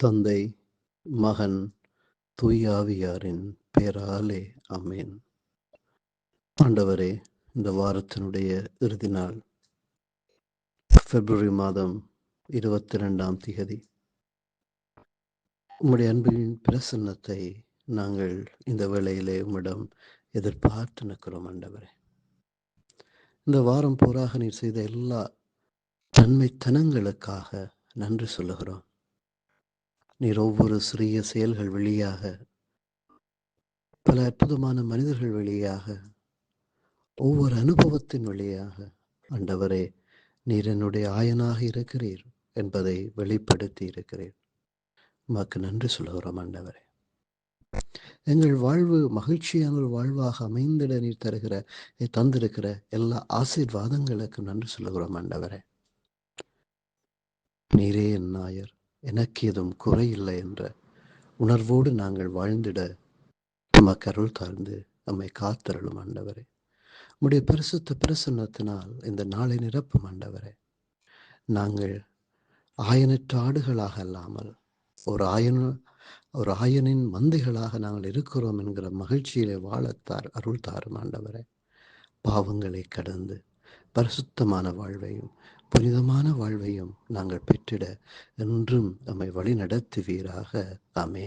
தந்தை மகன் தூயாவியாரின் பேராலே அமேன் ஆண்டவரே இந்த வாரத்தினுடைய இறுதி நாள் பிப்ரவரி மாதம் இருபத்தி ரெண்டாம் திகதி. உம்முடைய அன்பின் பிரசன்னத்தை நாங்கள் இந்த வேளையிலே உம்மிடம் எதிர்பார்த்து நிற்கிறோம் ஆண்டவரே. இந்த வாரம் பூராக நீர் செய்த எல்லா தன்மைத்தனங்களுக்காக நன்றி சொல்லுகிறோம். நீர் ஒவ்வொரு சிறிய செயல்கள் வழியாக பல அற்புதமான மனிதர்கள் வழியாக ஒவ்வொரு அனுபவத்தின் வழியாக ஆண்டவரே நீர் என்னுடைய ஆயனாக இருக்கிறீர் என்பதை வெளிப்படுத்தி இருக்கிறீர் உமக்கு நன்றி சொல்கிறோம் ஆண்டவரே. எங்கள் வாழ்வு மகிழ்ச்சியான ஒரு வாழ்வாக அமைந்திட நீர் தருகிற தந்திருக்கிற எல்லா ஆசீர்வாதங்களுக்கும் நன்றி சொல்லுகிறோம் ஆண்டவரே. நீரே என் நாயர். எனக்கு எதுவும் குறையில்லை என்ற உணர்வோடு நாங்கள் வாழ்ந்திட உமக்கு அருள் தாழ்ந்து நம்மை காத்தருளும் ஆண்டவரே. உம்முடைய பரிசுத்த பிரசன்னத்தினால் இந்த நாளை நிரப்பும் ஆண்டவரே. நாங்கள் ஆயனற்ற ஆடுகளாக அல்லாமல் ஒரு ஆயன ஒரு ஆயனின் மந்தைகளாக நாங்கள் இருக்கிறோம் என்கிற மகிழ்ச்சியிலே வாழத்தார் அருள் தாரும் ஆண்டவரே. பாவங்களை கடந்து பரிசுத்தமான வாழ்வையும் புனிதமான வாழ்வையும் நாங்கள் பெற்றிட என்றும் நம்மை வழி நடத்துவீராக அமேன்